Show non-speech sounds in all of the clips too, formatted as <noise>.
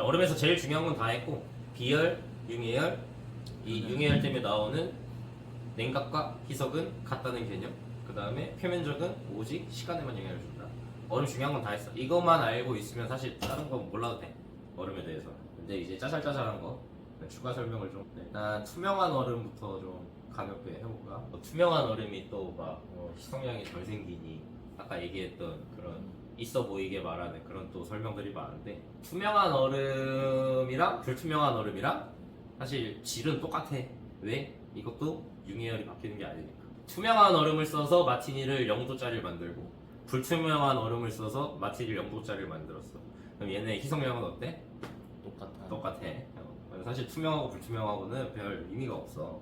자, 얼음에서 제일 중요한 건 다 했고 비열, 융해열, 이 융해열 때문에 나오는 냉각과 희석은 같다는 개념. 그 다음에 표면적은 오직 시간에만 영향을 준다. 얼음 중요한 건 다 했어. 이것만 알고 있으면 사실 다른 거 몰라도 돼. 얼음에 대해서. 근데 이제 짜잘짜잘한 거 추가 설명을 좀. 일단 투명한 얼음부터 좀 가볍게 해볼까? 뭐 투명한 얼음이 또막 뭐 희석량이 덜 생기니 아까 얘기했던 그런 있어 보이게 말하는 그런 또 설명들이 많은데 투명한 얼음이랑 불투명한 얼음이랑 사실 질은 똑같아. 왜? 이것도 융해열이 바뀌는 게 아니니까. 투명한 얼음을 써서 마티니를 0도짜리를 만들고 불투명한 얼음을 써서 마티니를 0도짜리를 만들었어. 그럼 얘네 희석량은 어때? 똑같아. 똑같아. 어, 사실 투명하고 불투명하고는 별 의미가 없어.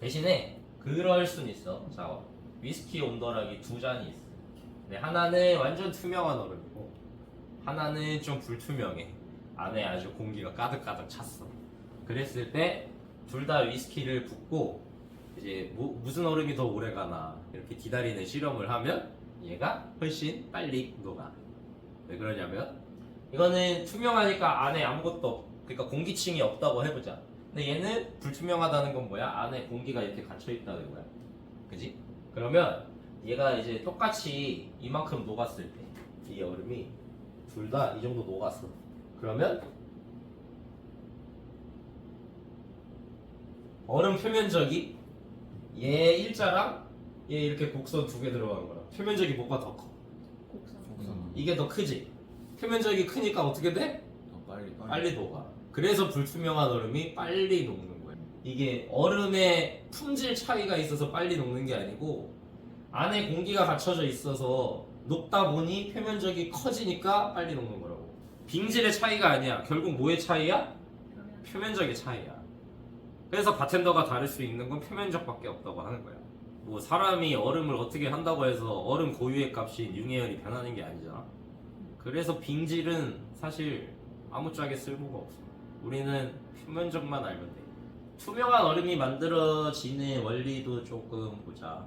대신에 그럴 순 있어. 자, 위스키 온도락이 두 잔이 있어. 근데 하나는 완전 투명한 얼음이고 하나는 좀 불투명해. 안에 아주 공기가 가득가득 찼어. 그랬을 때 둘 다 위스키를 붓고 이제 뭐- 무슨 얼음이 더 오래 가나 이렇게 기다리는 실험을 하면 얘가 훨씬 빨리 녹아. 왜 그러냐면 이거는 투명하니까 안에 아무것도 없, 그러니까 공기층이 없다고 해보자. 근데 얘는 불투명하다는 건 뭐야? 안에 공기가 이렇게 갇혀 있다는 거야. 그지? 그러면 얘가 이제 똑같이 이만큼 녹았을 때 이 얼음이 둘 다 이 정도 녹았어. 그러면 얼음 표면적이 얘 일자랑 얘 이렇게 곡선 두 개 들어가는 거야. 표면적이 뭐가 더 커? 곡선. 이게 더 크지? 표면적이 크니까 어떻게 돼? 더 빨리 빨리. 빨리 녹아. 그래서 불투명한 얼음이 빨리 녹는 거예요. 이게 얼음의 품질 차이가 있어서 빨리 녹는 게 아니고 안에 공기가 갇혀져 있어서 녹다 보니 표면적이 커지니까 빨리 녹는 거라고. 빙질의 차이가 아니야. 결국 뭐의 차이야? 표면적의 차이야. 그래서 바텐더가 다를 수 있는 건 표면적밖에 없다고 하는 거야. 뭐 사람이 얼음을 어떻게 한다고 해서 얼음 고유의 값인 융해열이 변하는 게 아니잖아. 그래서 빙질은 사실 아무짝에 쓸모가 없어. 우리는 표면적만 알면 돼. 투명한 얼음이 만들어지는 원리도 조금 보자.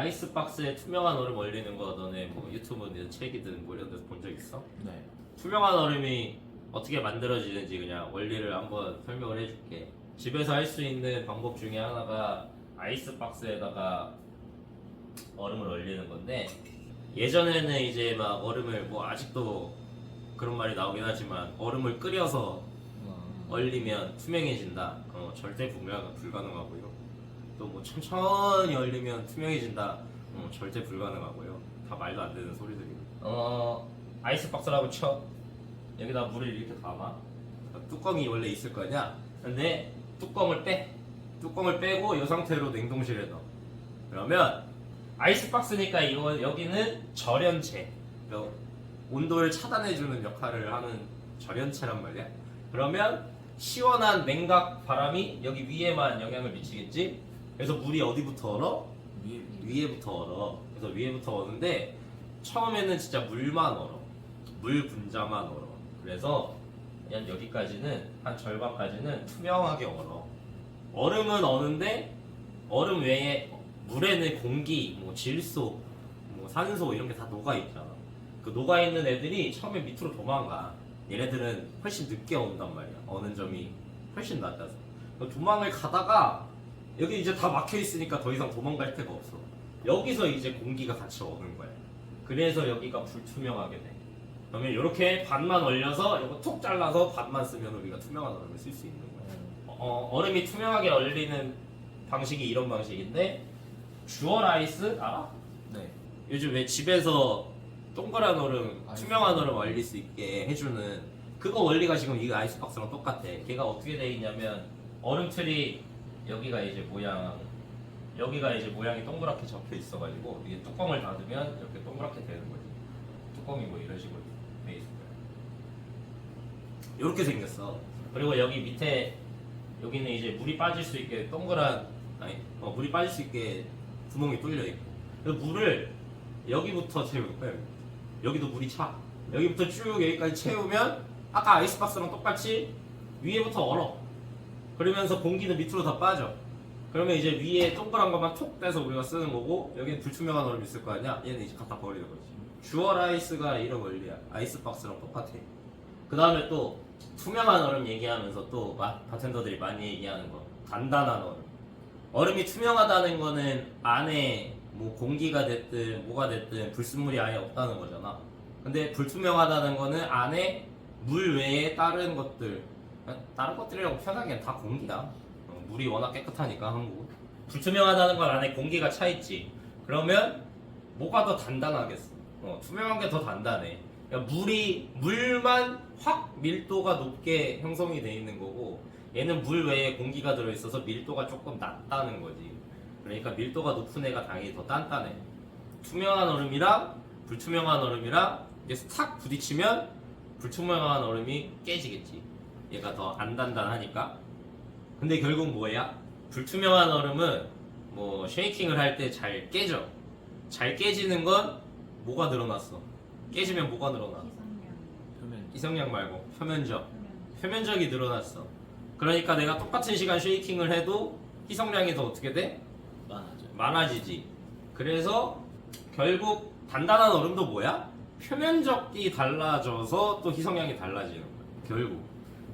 아이스박스에 투명한 얼음 얼리는 거 너네 뭐 유튜브든 책이든 뭐 이런 데서 본 적 있어? 네. 투명한 얼음이 어떻게 만들어지는지 그냥 원리를 한번 설명을 해줄게. 집에서 할 수 있는 방법 중에 하나가 아이스박스에다가 얼음을 얼리는 건데 예전에는 이제 막 얼음을 뭐 아직도 그런 말이 나오긴 하지만 얼음을 끓여서 어, 얼리면 투명해진다. 어, 절대 불가, 불가능하고요. 또 뭐 천천히 얼리면 투명해진다. 어, 절대 불가능하고요. 다 말도 안 되는 소리들이고. 어, 아이스박스라고 쳐. 여기다 물을 이렇게 담아. 뚜껑이 원래 있을 거냐? 근데 뚜껑을 빼. 뚜껑을 빼고 이 상태로 냉동실에 넣어. 그러면 아이스박스니까 이거 여기는 절연체. 그 온도를 차단해주는 역할을 하는 절연체란 말이야. 그러면 시원한 냉각 바람이 여기 위에만 영향을 미치겠지? 그래서 물이 어디부터 얼어? 위에 위에부터 얼어. 그래서 위에부터 어는데 처음에는 진짜 물만 얼어. 물 분자만 얼어. 그래서 그냥 여기까지는 한 절반까지는 투명하게 얼어. 얼음은 어는데 얼음 외에 물에는 공기, 뭐 질소, 뭐 산소 이런 게 다 녹아 있잖아. 그 녹아 있는 애들이 처음에 밑으로 도망가. 얘네들은 훨씬 늦게 온단 말이야. 어는 점이 훨씬 낮아서. 그 도망을 가다가 여기 이제 다 막혀 있으니까 더 이상 도망갈 데가 없어. 여기서 이제 공기가 같이 오는 거야. 그래서 여기가 불투명하게 돼. 그러면 이렇게 반만 얼려서 이거 툭 잘라서 반만 쓰면 우리가 투명한 얼음을 쓸 수 있는 거야. 어, 얼음이 투명하게 얼리는 방식이 이런 방식인데 주얼 아이스 알아? 네. 요즘 왜 집에서 동그란 얼음, 아이스. 투명한 얼음 얼릴 수 있게 해주는 그거 원리가 지금 이 아이스박스랑 똑같아. 걔가 어떻게 돼 있냐면 얼음틀이 여기가 이제 모양, 여기가 이제 모양이 동그랗게 접혀 있어가지고 이게 뚜껑을 닫으면 이렇게 동그랗게 되는 거지. 뚜껑이 뭐 이런 식으로 돼 있을 거야. 이렇게 생겼어. 그리고 여기 밑에 여기는 이제 물이 빠질 수 있게 동그란 아니 어, 물이 빠질 수 있게 구멍이 뚫려 있고 그래서 물을 여기부터 채우고 여기도 물이 차 여기부터 쭉 여기까지 채우면 아까 아이스박스랑 똑같이 위에부터 얼어 그러면서 공기는 밑으로 다 빠져. 그러면 이제 위에 동그란 것만 톡 떼서 우리가 쓰는 거고 여기는 불투명한 얼음 있을 거 아니야? 얘는 이제 갖다 버리는 거지. 주얼 아이스가 이런 원리야. 아이스박스랑 똑같아. 그 다음에 또 투명한 얼음 얘기하면서 또 마- 바텐더들이 많이 얘기하는 거. 단단한 얼음. 얼음이 투명하다는 거는 안에 뭐 공기가 됐든 뭐가 됐든 불순물이 아예 없다는 거잖아. 근데 불투명하다는 거는 안에 물 외에 다른 것들 다른 것들이라고 표현하기엔 다 공기야. 어, 물이 워낙 깨끗하니까 한국. 불투명하다는 건 안에 공기가 차 있지. 그러면 뭐가 더 단단하겠어? 어, 투명한 게 더 단단해. 그러니까 물이 물만 확 밀도가 높게 형성이 돼 있는 거고 얘는 물 외에 공기가 들어 있어서 밀도가 조금 낮다는 거지. 그러니까 밀도가 높은 애가 당연히 더 단단해. 투명한 얼음이랑 불투명한 얼음이랑 이게 탁 부딪히면 불투명한 얼음이 깨지겠지. 얘가 더 안 단단하니까. 근데 결국 뭐야? 불투명한 얼음은 뭐 쉐이킹을 할 때 잘 깨져. 잘 깨지는 건 뭐가 늘어났어? 깨지면 뭐가 늘어나? 표면 이성량 말고 표면적. 표면적이 늘어났어. 그러니까 내가 똑같은 시간 쉐이킹을 해도 희석량이 더 어떻게 돼? 많아져. 많아지지. 그래서 결국 단단한 얼음도 뭐야? 표면적이 달라져서 또 희석량이 달라지는 거야. 결국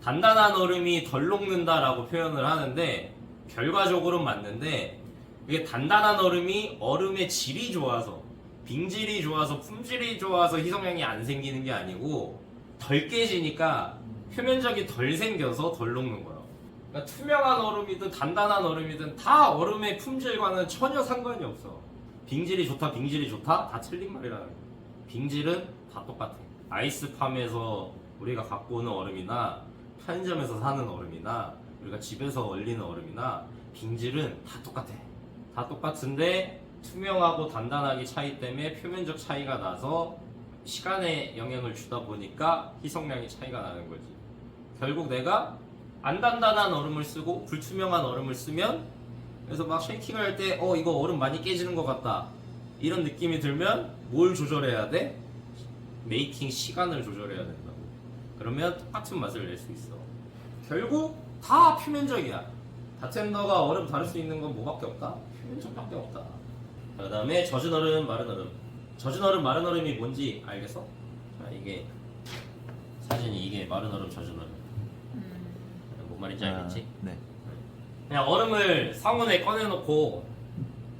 단단한 얼음이 덜 녹는다라고 표현을 하는데 결과적으로는 맞는데 이게 단단한 얼음이 얼음의 질이 좋아서 빙질이 좋아서 품질이 좋아서 희석량이 안 생기는 게 아니고 덜 깨지니까 표면적이 덜 생겨서 덜 녹는 거야. 그러니까 투명한 얼음이든 단단한 얼음이든 다 얼음의 품질과는 전혀 상관이 없어. 빙질이 좋다, 빙질이 좋다 다 틀린 말이라는 거야. 빙질은 다 똑같아. 아이스팜에서 우리가 갖고 오는 얼음이나 편의점에서 사는 얼음이나 우리가 집에서 얼리는 얼음이나 빙질은 다 똑같아. 다 똑같은데 투명하고 단단하기 차이 때문에 표면적 차이가 나서 시간에 영향을 주다 보니까 희석량이 차이가 나는 거지. 결국 내가 안 단단한 얼음을 쓰고 불투명한 얼음을 쓰면 그래서 막 쉐이킹을 할 때 어 이거 얼음 많이 깨지는 것 같다 이런 느낌이 들면 뭘 조절해야 돼? 메이킹 시간을 조절해야 된다고 그러면 똑같은 맛을 낼 수 있어 결국 다 표면적이야 바텐더가 얼음 다룰 수 있는 건 뭐밖에 없다? 표면적밖에 없다 그 다음에 젖은 얼음, 마른 얼음 젖은 얼음, 마른 얼음이 뭔지 알겠어? 자, 이게 사진이 이게 마른 얼음, 젖은 얼음 뭔 말인지 알겠지? 네. 그냥 얼음을 상온에 꺼내놓고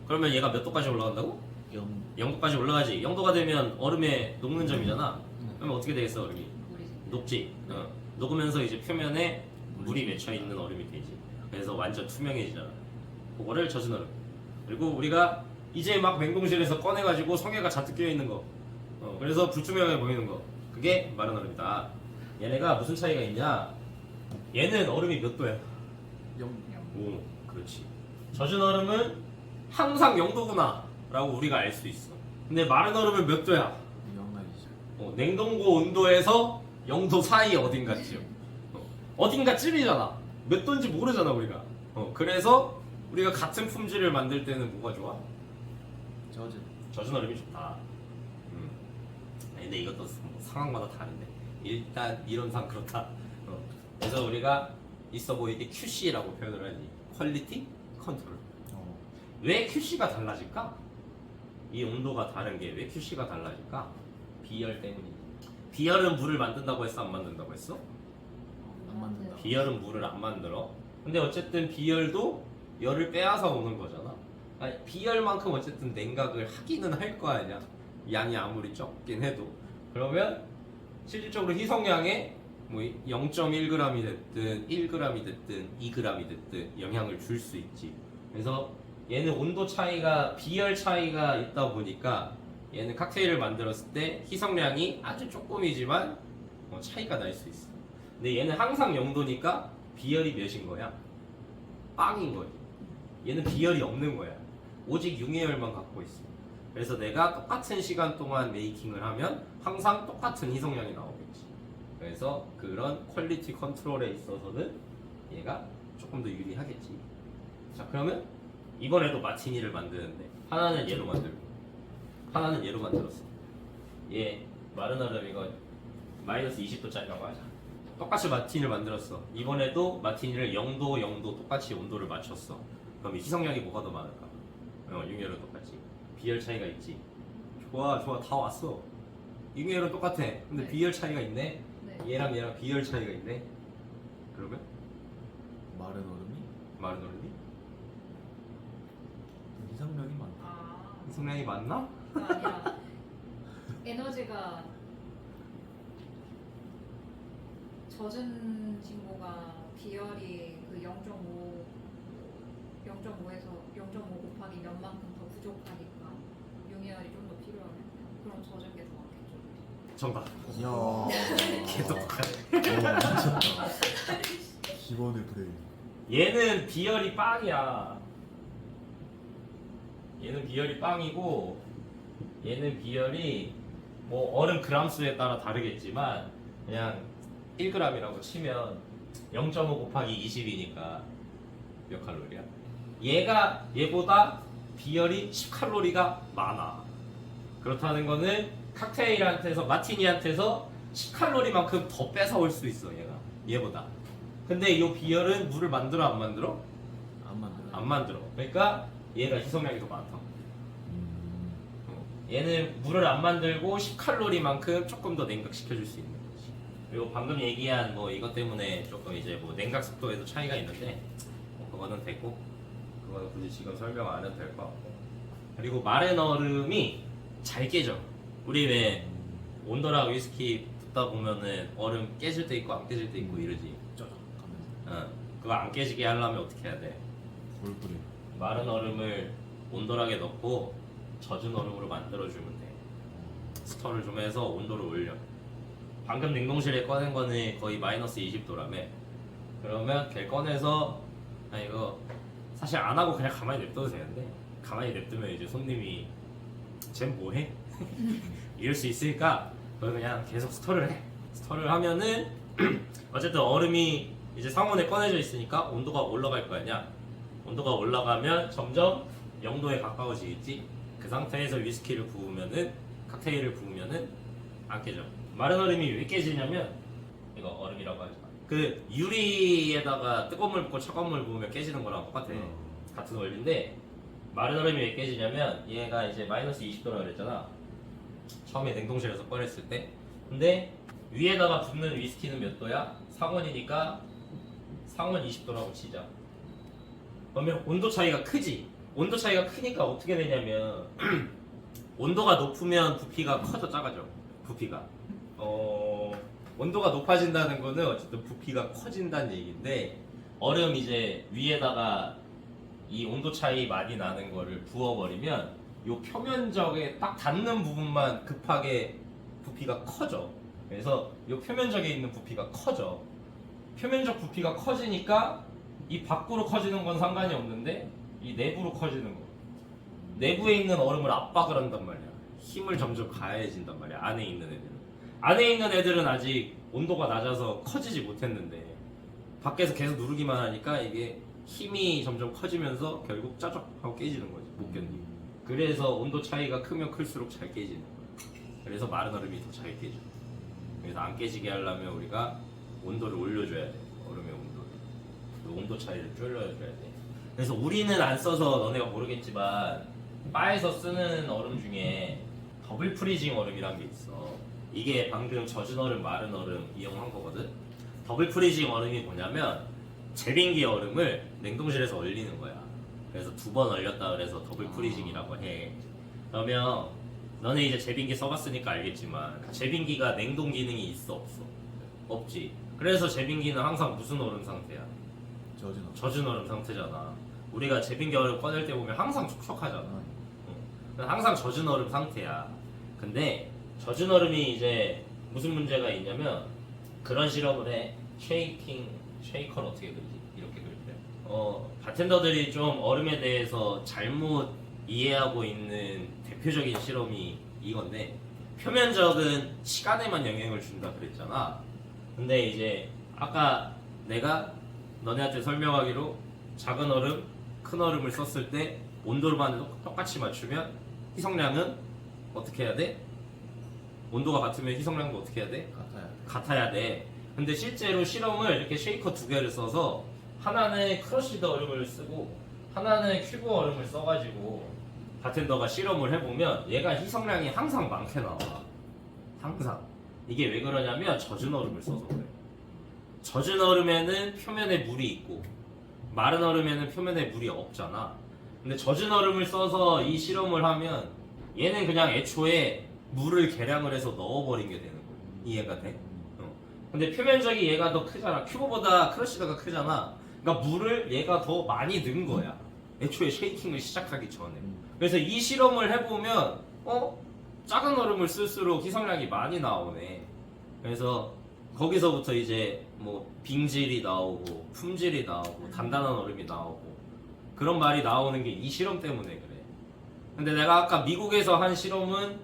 그러면 얘가 몇 도까지 올라간다고? 영 0도까지 올라가지 0도가 되면 얼음에 녹는 점이잖아 그러면 어떻게 되겠어 얼음이? 녹지 어. 녹으면서 이제 표면에 물이 맺혀 있는 얼음이 되지 그래서 완전 투명해지잖아 그거를 젖은 얼음 그리고 우리가 이제 막 냉동실에서 꺼내가지고 성게가 잔뜩 끼어 있는 거 어, 그래서 불투명해 보이는 거 그게 마른 얼음이다 얘네가 무슨 차이가 있냐 얘는 얼음이 몇 도야? 영 오, 그렇지. 젖은 얼음은 항상 0도구나 라고 우리가 알 수 있어. 근데 마른 얼음은 몇 도야? 영날이죠. 어, 냉동고 온도에서 0도 사이 어딘가쯤. 어, 어딘가 쯤이잖아. 몇 도인지 모르잖아, 우리가. 어, 그래서 우리가 같은 품질을 만들 때는 뭐가 좋아? 저즈. 젖은 얼음이 좋다. 음. 아니, 근데 이것도 뭐 상황마다 다른데. 일단 이론상 그렇다. 어. 그래서 우리가 있어 보이게 QC라고 표현을 하지. 퀄리티 컨트롤. 어. 왜 QC가 달라질까? 이 온도가 다른 게 왜 QC가 달라질까? 비열 때문이지. 비열은 물을 만든다고 했어? 안 만든다고 했어? 안 만든다. 비열은 물을 안 만들어. 근데 어쨌든 비열도 열을 빼앗아 오는 거잖아. 아니, 비열만큼 어쨌든 냉각을 하기는 할 거 아니야. 양이 아무리 적긴 해도. 그러면 실질적으로 희석량에 뭐 0.1g이 됐든 1g이 됐든 2g이 됐든 영향을 줄 수 있지. 그래서 얘는 온도 차이가 비열 차이가 있다 보니까 얘는 칵테일을 만들었을 때 희석량이 아주 조금이지만 어, 차이가 날 수 있어. 근데 얘는 항상 0도니까 비열이 몇인 거야? 빵인 거지. 얘는 비열이 없는 거야. 오직 융해열만 갖고 있어. 그래서 내가 똑같은 시간 동안 메이킹을 하면 항상 똑같은 희석량이 나오겠지. 그래서 그런 퀄리티 컨트롤에 있어서는 얘가 조금 더 유리하겠지. 자, 그러면 이번에도 마티니를 만드는데 하나는 얘로 만들고 하나는 얘로 만들었어. 얘 마른 얼음 이거 마이너스 20도짜리라고 하자. 똑같이 마티니를 만들었어. 이번에도 마티니를 0도, 0도 똑같이 온도를 맞췄어. 그럼 이 희석량이 뭐가 더 많을까? 어, 융열은 똑같지. 비열 차이가 있지. 좋아, 좋아, 다 왔어. 융열은 똑같아. 근데 네. 비열 차이가 있네. 네. 네. 얘랑 얘랑 비열 차이가 있네. 그러면 마른 얼음이 마른 얼음이 희석량이 많다. 아, 성량이 맞나? 아니라 에너지가 젖은 친구가 비열이 그 0.5 0.5에서 0.5 곱하기 몇만큼 더 부족하니까 용해열이 좀 더 필요하면 그럼 젖은 게 더 많겠죠. 정답. 이야. <laughs> 개똑하네. 미쳤다. 기본의 브레인. 얘는 비열이 빵이야. 얘는 비열이 빵이고 얘는 비열이 뭐 얼음 그람 수에 따라 다르겠지만 그냥 1g이라고 치면 0.5 곱하기 20이니까 몇 칼로리야? 얘가 얘보다 비열이 10칼로리가 많아. 그렇다는 거는 칵테일한테서 마티니한테서 10칼로리만큼 더 뺏어올 수 있어 얘가 얘보다. 근데 이 비열은 물을 만들어 안 만들어? 안 만들어. 안 만들어. 그러니까 얘가 희석량이 더 많다. 음. 얘는 물을 안 만들고 10칼로리만큼 조금 더 냉각시켜 줄 수 있는 거지. 그리고 방금 얘기한 뭐 이것 때문에 조금 이제 뭐 냉각 속도에도 차이가 있는데 뭐 그거는 됐고 그거는 굳이 지금 설명 안 해도 될 것 같고 그리고 마른 얼음이 잘 깨져. 우리 왜 온도랑 위스키 붓다 보면은 얼음 깨질 때 있고 안 깨질 때 있고 이러지. 하면서 어, 그거 안 깨지게 하려면 어떻게 해야 돼? 돌뿌리. 마른 얼음을 온돌하게 넣고 젖은 얼음으로 만들어주면 돼. 스터를 좀 해서 온도를 올려. 방금 냉동실에 꺼낸 거는 거의 마이너스 20도라며. 그러면 걔 꺼내서 아 이거 사실 안 하고 그냥 가만히 냅둬도 되는데 가만히 냅두면 이제 손님이 쟨 뭐해? <laughs> 이럴 수 있으니까 그걸 그냥 계속 스터를 해. 스터를 하면은 <clears throat> 어쨌든 얼음이 이제 상온에 꺼내져 있으니까 온도가 올라갈 거 아니야. 온도가 올라가면 점점 0도에 가까워지겠지. 그 상태에서 위스키를 부으면은 칵테일을 부으면은 안 깨져. 마른 얼음이 왜 깨지냐면 이거 얼음이라고 하지 마. 그 유리에다가 뜨거운 물 붓고 차가운 물 부으면 깨지는 거랑 똑같아. 같은 원리인데 마른 얼음이 왜 깨지냐면 얘가 이제 마이너스 20도라 그랬잖아. 처음에 냉동실에서 꺼냈을 때. 근데 위에다가 붓는 위스키는 몇 도야? 상온이니까 상온 20도라고 치자. 그러면 온도 차이가 크지. 온도 차이가 크니까 어떻게 되냐면 <clears throat> 온도가 높으면 부피가 커져 작아져. 부피가. 어 온도가 높아진다는 거는 어쨌든 부피가 커진다는 얘기인데 얼음 이제 위에다가 이 온도 차이 많이 나는 거를 부어버리면 요 표면적에 딱 닿는 부분만 급하게 부피가 커져. 그래서 요 표면적에 있는 부피가 커져. 표면적 부피가 커지니까 이 밖으로 커지는 건 상관이 없는데 이 내부로 커지는 거. 내부에 있는 얼음을 압박을 한단 말이야. 힘을 점점 가해진단 말이야. 안에 있는 애들은. 안에 있는 애들은 아직 온도가 낮아서 커지지 못했는데 밖에서 계속 누르기만 하니까 이게 힘이 점점 커지면서 결국 짜적 하고 깨지는 거지. 못 견디고. 그래서 온도 차이가 크면 클수록 잘 깨지는 거야. 그래서 마른 얼음이 더 잘 깨져. 그래서 안 깨지게 하려면 우리가 온도를 올려줘야 돼. 얼음의 온도를. 그 온도 차이를 줄여줘야 돼. 그래서 우리는 안 써서 너네가 모르겠지만 바에서 쓰는 얼음 중에 더블 프리징 얼음이란 게 있어. 이게 방금 젖은 얼음, 마른 얼음 이용한 거거든. 더블 프리징 얼음이 뭐냐면 제빙기 얼음을 냉동실에서 얼리는 거야. 그래서 두 번 얼렸다 그래서 더블 프리징이라고 해. 그러면 너네 이제 제빙기 써봤으니까 알겠지만 제빙기가 냉동 기능이 있어 없어? 없지. 그래서 제빙기는 항상 무슨 얼음 상태야? 젖은 없. 젖은 얼음 상태잖아. 우리가 얼음 꺼낼 때 보면 항상 촉촉하잖아. 아, 항상 젖은 얼음 상태야. 근데 젖은 얼음이 이제 무슨 문제가 있냐면 그런 실험을 해. 쉐이킹, 쉐이커를 어떻게 그리지? 이렇게 그릴 때. 어, 바텐더들이 좀 얼음에 대해서 잘못 이해하고 있는 대표적인 실험이 이건데 표면적은 시간에만 영향을 준다 그랬잖아. 근데 이제 아까 내가 너네한테 설명하기로 작은 얼음, 큰 얼음을 썼을 때 온도만 똑- 똑같이 맞추면 희석량은 어떻게 해야 돼? 온도가 같으면 희석량도 어떻게 해야 돼? 같아야 돼. 같아야 돼. 근데 실제로 실험을 이렇게 쉐이커 두 개를 써서 하나는 크러쉬드 얼음을 쓰고 하나는 큐브 얼음을 써가지고 바텐더가 실험을 해보면 얘가 희석량이 항상 많게 나와. 항상. 이게 왜 그러냐면 젖은 얼음을 써서 그래. 젖은 얼음에는 표면에 물이 있고 마른 얼음에는 표면에 물이 없잖아. 근데 젖은 얼음을 써서 이 실험을 하면 얘는 그냥 애초에 물을 계량을 해서 넣어버린 게 되는 거야. 이해가 돼? 어. 근데 표면적이 얘가 더 크잖아. 큐브보다 크러쉬드가 크잖아. 그러니까 물을 얘가 더 많이 넣은 거야. 애초에 쉐이킹을 시작하기 전에. 그래서 이 실험을 해보면 어 작은 얼음을 쓸수록 희석량이 많이 나오네. 그래서 거기서부터 이제 뭐 빙질이 나오고 품질이 나오고 단단한 얼음이 나오고 그런 말이 나오는 게 이 실험 때문에 그래. 근데 내가 아까 미국에서 한 실험은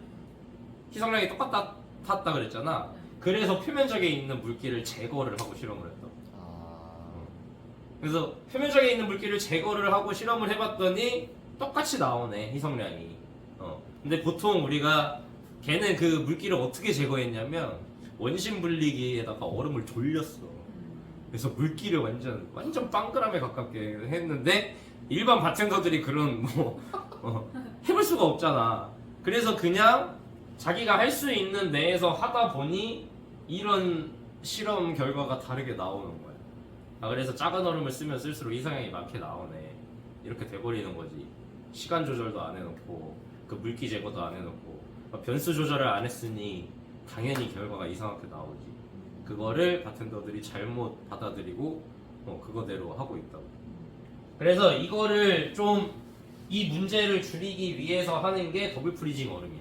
희석량이 똑같다 탔다 그랬잖아. 그래서 표면적에 있는 물기를 제거를 하고 실험을 했다. 아. 그래서 표면적에 있는 물기를 제거를 하고 실험을 해봤더니 똑같이 나오네 희석량이. 어. 근데 보통 우리가 걔는 그 물기를 어떻게 제거했냐면 원심 분리기에다가 얼음을 돌렸어. 그래서 물기를 완전 완전 빵그람에 가깝게 했는데 일반 바텐더들이 그런 뭐 <laughs> 어, 해볼 수가 없잖아. 그래서 그냥 자기가 할 수 있는 내에서 하다 보니 이런 실험 결과가 다르게 나오는 거야. 아, 그래서 작은 얼음을 쓰면 쓸수록 이상향이 많게 나오네. 이렇게 돼버리는 거지. 시간 조절도 안 해놓고 그 물기 제거도 안 해놓고 어, 변수 조절을 안 했으니 당연히 결과가 이상하게 나오지. 그거를 바텐더들이 잘못 받아들이고 어, 그거대로 하고 있다고. 그래서 이거를 좀 이 문제를 줄이기 위해서 하는 게 더블 프리징 얼음이야.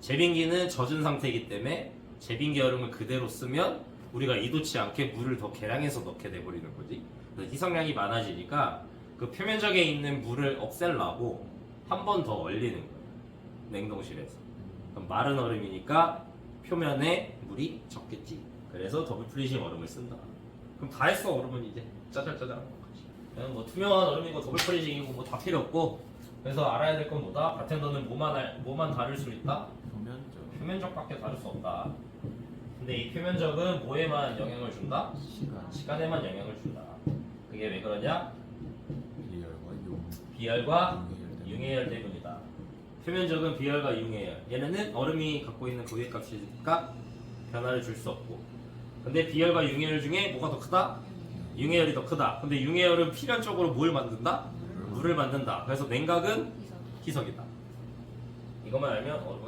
제빙기는 젖은 상태이기 때문에 제빙기 얼음을 그대로 쓰면 우리가 이도치 않게 물을 더 계량해서 넣게 돼버리는 거지. 그래서 희석량이 많아지니까 그 표면적에 있는 물을 없앨라고 한 번 더 얼리는 거예요. 냉동실에서. 그럼 마른 얼음이니까 표면에 물이 적겠지. 그래서 더블 프리징 얼음을 쓴다. 그럼 다 했어 얼음은 이제 짜잘짜잘한 거지. 그냥 뭐 투명한 얼음이고 더블 프리징이고 뭐 다 필요 없고. 그래서 알아야 될 건 뭐다? 바텐더는 뭐만 알- 뭐만 다룰 수 있다? 표면적. 표면적밖에 다룰 수 없다. 근데 이 표면적은 뭐에만 영향을 준다? 시간. 시간에만 영향을 준다. 그게 왜 그러냐? 리얼과 용. 비열과. 융해열 때문이다. 표면적은 비열과 융해열. 얘네는 얼음이 갖고 있는 고유의 값이니까 변화를 줄 수 없고. 근데 비열과 융해열 중에 뭐가 더 크다? 융해열이 더 크다. 근데 융해열은 필연적으로 뭘 만든다? 물을 만든다. 그래서 냉각은. 희석이다. 이것만 알면 어,